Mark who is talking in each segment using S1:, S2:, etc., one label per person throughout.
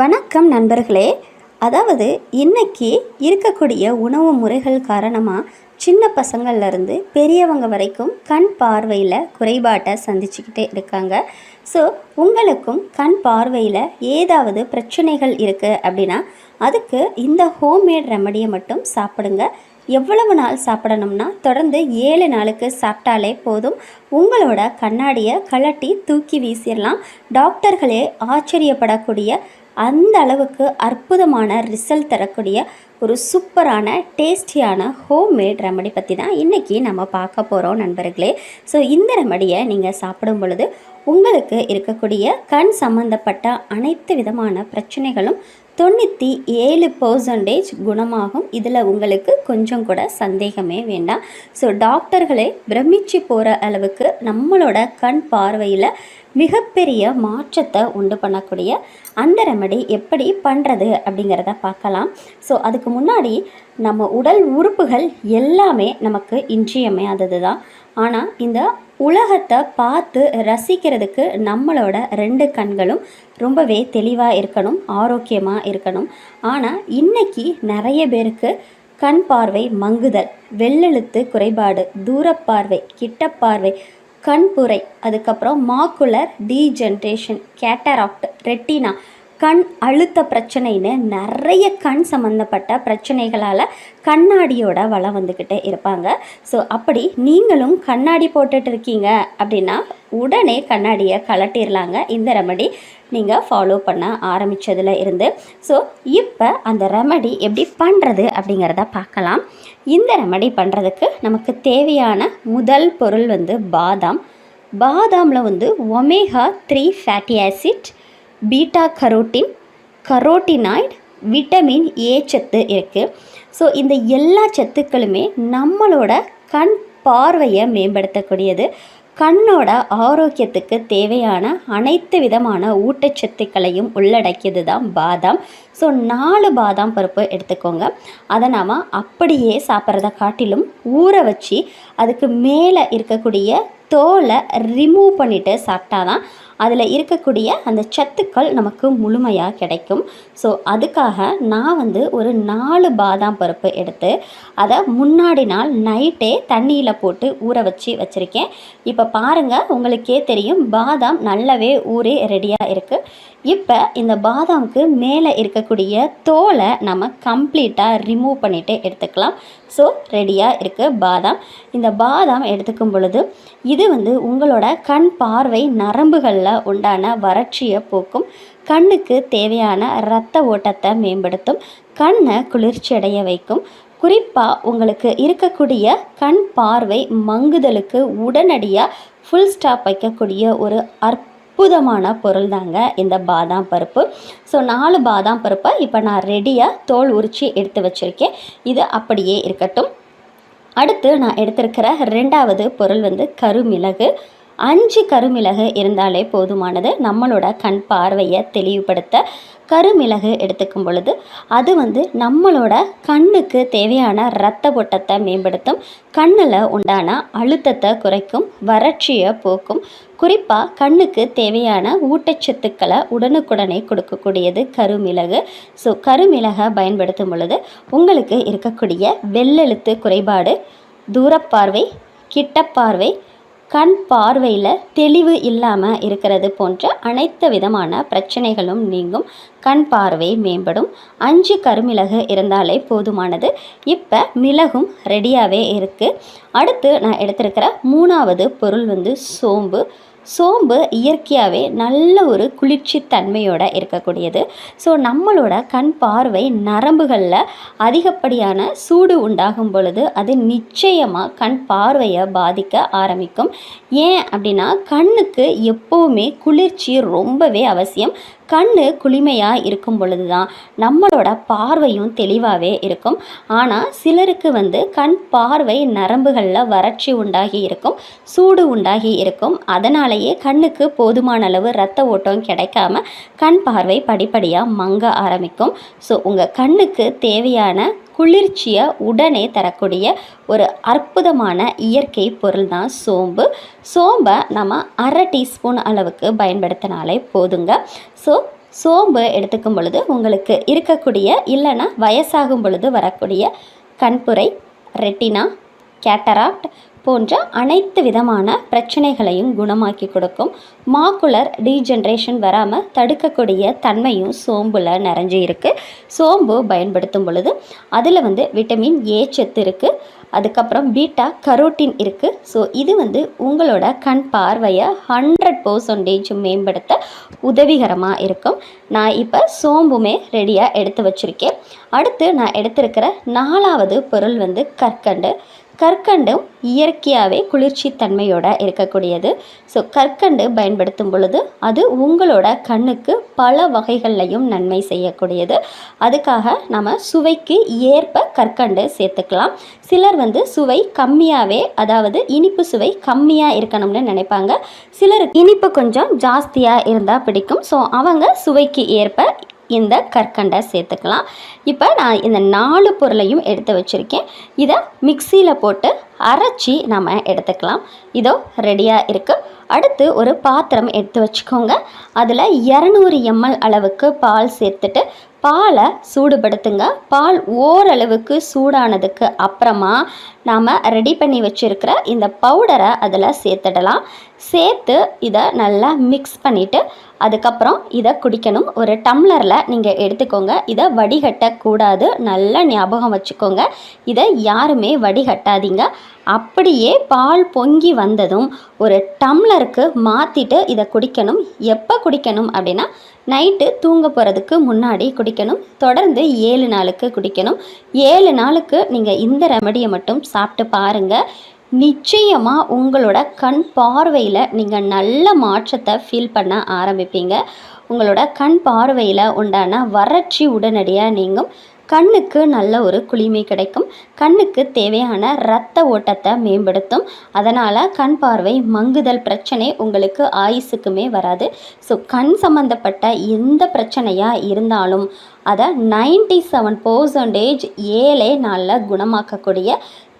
S1: வணக்கம் நண்பர்களே. அதாவது இன்னைக்கு இருக்கக்கூடிய உணவு முறைகள் காரணமாக சின்ன பசங்கள்லேருந்து பெரியவங்க வரைக்கும் கண் பார்வையில் குறைபாட்டை சந்திச்சுக்கிட்டே இருக்காங்க. ஸோ உங்களுக்கும் கண் பார்வையில் ஏதாவது பிரச்சனைகள் இருக்குது அப்படின்னா அதுக்கு இந்த ஹோம்மேட் ரெமடியை மட்டும் சாப்பிடுங்க. எவ்வளவு நாள் சாப்பிடணும்னா தொடர்ந்து ஏழு நாளுக்கு சாப்பிட்டாலே போதும். உங்களோட கண்ணாடியை கழட்டி தூக்கி வீசிடலாம். டாக்டர்களே ஆச்சரியப்படக்கூடிய அந்த அளவுக்கு அற்புதமான ரிசல்ட் தரக்கூடிய ஒரு சூப்பரான டேஸ்டியான ஹோம்மேட் ரெமடி பற்றி தான் இன்றைக்கி நம்ம பார்க்க போகிறோம் நண்பர்களே. ஸோ இந்த ரெமடியை நீங்கள் சாப்பிடும் பொழுது உங்களுக்கு இருக்கக்கூடிய கண் சம்பந்தப்பட்ட அனைத்து விதமான பிரச்சனைகளும் தொண்ணூற்றி ஏழு பர்சன்டேஜ் குணமாகும். இதில் உங்களுக்கு கொஞ்சம் கூட சந்தேகமே வேண்டாம். ஸோ டாக்டர்களே பிரமிச்சு போகிற அளவுக்கு நம்மளோட கண் பார்வையில் மிகப்பெரிய மாற்றத்தை உண்டு பண்ணக்கூடிய அந்த ரெமடி எப்படி பண்ணுறது அப்படிங்கிறத பார்க்கலாம். ஸோ அதுக்கு முன்னாடி நம்ம உடல் உறுப்புகள் எல்லாமே நமக்கு இன்றியமையாதது தான் ஆனால் இந்த உலகத்தை பார்த்து ரசிக்கிறதுக்கு நம்மளோட ரெண்டு கண்களும் ரொம்பவே தெளிவாக இருக்கணும் ஆரோக்கியமாக இருக்கணும். ஆனால் இன்னைக்கு நிறைய பேருக்கு கண் பார்வை மங்குதல் வெள்ளெழுத்து குறைபாடு தூரப்பார்வை கிட்டப்பார்வை கண்புரை அதுக்கப்புறம் மாக்குலர் டீஜென்ரேஷன் கேட்டராக்ட் ரெட்டினா கண் அழுத்த பிரச்சனைன்னு நிறைய கண் சம்மந்தப்பட்ட பிரச்சனைகளால் கண்ணாடியோட வளம் வந்துக்கிட்டே இருப்பாங்க. ஸோ அப்படி நீங்களும் கண்ணாடி போட்டுட்டு இருக்கீங்க அப்படின்னா உடனே கண்ணாடியை கலட்டிடலாங்க இந்த ரெமடி நீங்கள் ஃபாலோ பண்ண ஆரம்பித்ததில் இருந்து. ஸோ இப்போ அந்த ரெமடி எப்படி பண்ணுறது அப்படிங்கிறத பார்க்கலாம். இந்த ரெமடி பண்ணுறதுக்கு நமக்கு தேவையான முதல் பொருள் வந்து பாதாம். பாதாமில் வந்து omega three fatty acid beta carotene carotenoid vitamin A சத்து இருக்குது ஸோ இந்த எல்லா சத்துக்களுமே நம்மளோட கண் பார்வையை மேம்படுத்தக்கூடியது. கண்ணோட ஆரோக்கியத்துக்கு தேவையான அனைத்து விதமான ஊட்டச்சத்துக்களையும் உள்ளடக்கியது தான் பாதாம். ஸோ நாலு பாதாம் பருப்பு எடுத்துக்கோங்க. அதை நாம் அப்படியே சாப்பிட்றத காட்டிலும் ஊற வச்சு அதுக்கு மேலே இருக்கக்கூடிய தோலை ரிமூவ் பண்ணிவிட்டு சாப்பிட்டா தான் அதில் இருக்கக்கூடிய அந்த சத்துக்கள் நமக்கு முழுமையாக கிடைக்கும். ஸோ அதுக்காக நான் வந்து ஒரு நாலு பாதாம் பருப்பு எடுத்து அதை முன்னாடி நாள் நைட்டே தண்ணியில் போட்டு ஊற வச்சு வச்சுருக்கேன். இப்போ பாருங்கள் உங்களுக்கே தெரியும் பாதாம் நல்லாவே ஊறி ரெடியாக இருக்குது இப்போ இந்த பாதாமுக்கு மேலே இருக்கக்கூடிய தோலை நம்ம கம்ப்ளீட்டாக ரிமூவ் பண்ணிவிட்டு எடுத்துக்கலாம். ஸோ ரெடியாக இருக்குது பாதாம். இந்த பாதாம் எடுத்துக்கும் பொழுது இது வந்து உங்களோட கண் பார்வை நரம்புகளில் உண்டான வறட்சியை போக்கும். கண்ணுக்கு தேவையான இரத்த ஓட்டத்தை மேம்படுத்தும். கண்ணை குளிர்ச்சியடைய வைக்கும். குறிப்பாக உங்களுக்கு இருக்கக்கூடிய கண் பார்வை மங்குதலுக்கு உடனடியாக ஃபுல் ஸ்டாப் வைக்கக்கூடிய ஒரு அற்புதமான பொருள் தாங்க இந்த பாதாம் பருப்பு. ஸோ நாலு பாதாம் பருப்பை இப்போ நான் ரெடியாக தோல் உரித்து எடுத்து வச்சுருக்கேன். இது அப்படியே இருக்கட்டும். அடுத்து நான் எடுத்திருக்கிற ரெண்டாவது பொருள் வந்து கருமிளகு. அஞ்சு கருமிளகு இருந்தாலே போதுமானது. நம்மளோட கண் பார்வையை தெளிவுபடுத்த கருமிளகு எடுத்துக்கும் பொழுது அது வந்து நம்மளோட கண்ணுக்கு தேவையான இரத்த ஓட்டத்தை மேம்படுத்தும். கண்ணில் உண்டான அழுத்தத்தை குறைக்கும் வறட்சியை போக்கும். குறிப்பாக கண்ணுக்கு தேவையான ஊட்டச்சத்துக்களை உடனுக்குடனே கொடுக்கக்கூடியது கருமிளகு. ஸோ கருமிளகை பயன்படுத்தும் பொழுது உங்களுக்கு இருக்கக்கூடிய வெள்ளெழுத்து குறைபாடு தூரப்பார்வை கிட்டப்பார்வை கண் பார்வையில் தெளிவு இல்லாமல் இருக்கிறது போன்ற அனைத்து விதமான பிரச்சனைகளும் நீங்கும். கண் பார்வை மேம்படும். அஞ்சு கருமிளகு இருந்தாலே போதுமானது. இப்போ மிளகும் ரெடியாகவே இருக்குது அடுத்து நான் எடுத்திருக்கிற மூணாவது பொருள் வந்து சோம்பு. சோம்பு இயற்கையாகவே நல்ல ஒரு குளிர்ச்சி தன்மையோடு இருக்கக்கூடியது. ஸோ நம்மளோட கண் பார்வை நரம்புகளில் அதிகப்படியான சூடு உண்டாகும் பொழுது அது நிச்சயமாக கண் பார்வையை பாதிக்க ஆரம்பிக்கும். ஏன் அப்படின்னா கண்ணுக்கு எப்போவுமே குளிர்ச்சி ரொம்பவே அவசியம். கண் குளிமையாக இருக்கும் பொழுது தான் நம்மளோட பார்வையும் தெளிவாகவே இருக்கும். ஆனால் சிலருக்கு வந்து கண் பார்வை நரம்புகளில் வறட்சி உண்டாகி இருக்கும் சூடு உண்டாகி இருக்கும். அதனாலேயே கண்ணுக்கு போதுமான அளவு ரத்த ஓட்டம் கிடைக்காம கண் பார்வை படிப்படியாக மங்க ஆரம்பிக்கும். ஸோ உங்கள் கண்ணுக்கு தேவையான குளிர்ச்சியை உடனே தரக்கூடிய ஒரு அற்புதமான இயற்கை பொருள் தான் சோம்பு. சோம்பை நம்ம அரை டீஸ்பூன் அளவுக்கு பயன்படுத்தினாலே போதுங்க. ஸோ சோம்பு எடுத்துக்கும் பொழுது உங்களுக்கு இருக்கக்கூடிய இல்லைன்னா வயசாகும் பொழுது வரக்கூடிய கண்புரை ரெட்டினா கேட்டராக்ட் போன்ற அனைத்து விதமான பிரச்சனைகளையும் குணமாக்கி கொடுக்கும் மாக்குலர் டீஜென்ரேஷன் வராமல் தடுக்கக்கூடிய தன்மையும் சோம்பில் நிறைஞ்சு இருக்குது சோம்பு பயன்படுத்தும் பொழுது அதில் வந்து விட்டமின் ஏ சத்து இருக்குது அதுக்கப்புறம் பீட்டா கரோட்டின் இருக்குது ஸோ இது வந்து உங்களோட கண் பார்வையை ஹண்ட்ரட் பர்சன்டேஜ் மேம்படுத்த உதவிகரமாக இருக்கும். நான் இப்போ சோம்புமே ரெடியாக எடுத்து வச்சுருக்கேன். அடுத்து நான் எடுத்திருக்கிற நாலாவது பொருள் வந்து கற்கண்டு. கற்கண்டும் இயற்கையாகவே குளிர்ச்சி தன்மையோட இருக்கக்கூடியது. ஸோ கற்கண்டு பயன்படுத்தும் பொழுது அது உங்களோட கண்ணுக்கு பல வகைகள்லையும் நன்மை செய்யக்கூடியது. அதுக்காக நம்ம சுவைக்கு ஏற்ப கற்கண்டு சேர்த்துக்கலாம். சிலர் வந்து சுவை கம்மியாகவே அதாவது இனிப்பு சுவை கம்மியாக இருக்கணும்னு நினைப்பாங்க. சிலருக்கு இனிப்பு கொஞ்சம் ஜாஸ்தியாக இருந்தால் பிடிக்கும். ஸோ அவங்க சுவைக்கு ஏற்ப இந்த கற்கண்டை சேர்த்துக்கலாம். இப்போ நான் இந்த நாலு பொருளையும் எடுத்து வச்சுருக்கேன். இதை மிக்சியில் போட்டு அரைச்சி நம்ம எடுத்துக்கலாம். இதோ ரெடியாக இருக்குது அடுத்து ஒரு பாத்திரம் எடுத்து வச்சுக்கோங்க. அதில் இரநூறு எம்எல் அளவுக்கு பால் சேர்த்துட்டு பாலை சூடுபடுத்துங்க. பால் ஓரளவுக்கு சூடானதுக்கு அப்புறமா நாம் ரெடி பண்ணி வச்சுருக்கிற இந்த பவுடரை அதில் சேர்த்துடலாம். சேர்த்து இதை நல்லா மிக்ஸ் பண்ணிவிட்டு அதுக்கப்புறம் இதை குடிக்கணும். ஒரு டம்ளரில் நீங்கள் எடுத்துக்கோங்க. இதை வடிகட்டக்கூடாது. நல்லா ஞாபகம் வச்சுக்கோங்க. இதை யாருமே வடிகட்டாதீங்க. அப்படியே பால் பொங்கி வந்ததும் ஒரு டம்ளருக்கு மாற்றிட்டு இதை குடிக்கணும். எப்போ குடிக்கணும் அப்படின்னா நைட்டு தூங்க போகிறதுக்கு முன்னாடி குடிக்கணும். தொடர்ந்து ஏழு நாளுக்கு குடிக்கணும். ஏழு நாளுக்கு நீங்கள் இந்த ரெமடியை மட்டும் சாப்பிட்டு பாருங்கள் நிச்சயமாக உங்களோட கண் பார்வையில் நீங்கள் நல்ல மாற்றத்தை ஃபீல் பண்ண ஆரம்பிப்பீங்க. உங்களோட கண் பார்வையில் உண்டான வறட்சி உடனடியாக நீங்கும். கண்ணுக்கு நல்ல ஒரு குளிமை கிடைக்கும். கண்ணுக்கு தேவையான இரத்த ஓட்டத்தை மேம்படுத்தும். அதனால் கண் பார்வை மங்குதல் பிரச்சனை உங்களுக்கு ஆயுசுக்குமே வராது. ஸோ கண் சம்மந்தப்பட்ட எந்த பிரச்சனையாக இருந்தாலும் அதை நைன்டி செவன் பர்சன்டேஜ் ஏழே நாளில் குணமாக்கக்கூடிய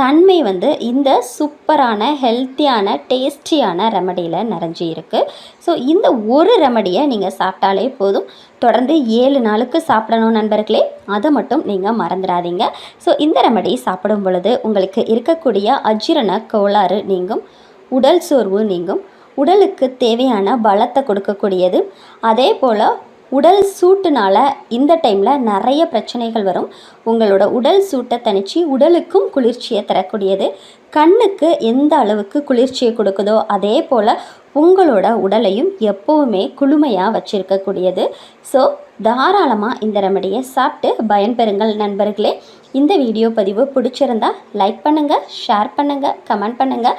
S1: தன்மை வந்து இந்த சூப்பரான ஹெல்த்தியான டேஸ்டியான ரெமடியில் நிறைஞ்சி இருக்குது ஸோ இந்த ஒரு ரெமடியை நீங்கள் சாப்பிட்டாலே போதும். தொடர்ந்து ஏழு நாளுக்கு சாப்பிடணும் நண்பர்களே. அதை மட்டும் நீங்கள் மறந்துடாதீங்க. ஸோ இந்த ரெமடி சாப்பிடும் பொழுது உங்களுக்கு இருக்கக்கூடிய அஜீரண கோளாறு நீங்கும் உடல் சோர்வு நீங்கும் உடலுக்கு தேவையான பலத்தை கொடுக்கக்கூடியது. அதே போல் உடல் சூட்டுனால இந்த டைமில் நிறைய பிரச்சனைகள் வரும். உங்களோட உடல் சூட்டை தணித்து உடலுக்கும் குளிர்ச்சியை தரக்கூடியது. கண்ணுக்கு எந்த அளவுக்கு குளிர்ச்சியை கொடுக்குதோ அதே போல் உங்களோட உடலையும் எப்போவுமே குளுமையாக வச்சுருக்கக்கூடியது. ஸோ தாராளமாக இந்த ரெமடியை சாப்பிட்டு பயன்பெறுங்கள் நண்பர்களே. இந்த வீடியோ பதிவு பிடிச்சிருந்தா லைக் பண்ணுங்கள் ஷேர் பண்ணுங்கள் கமெண்ட் பண்ணுங்கள்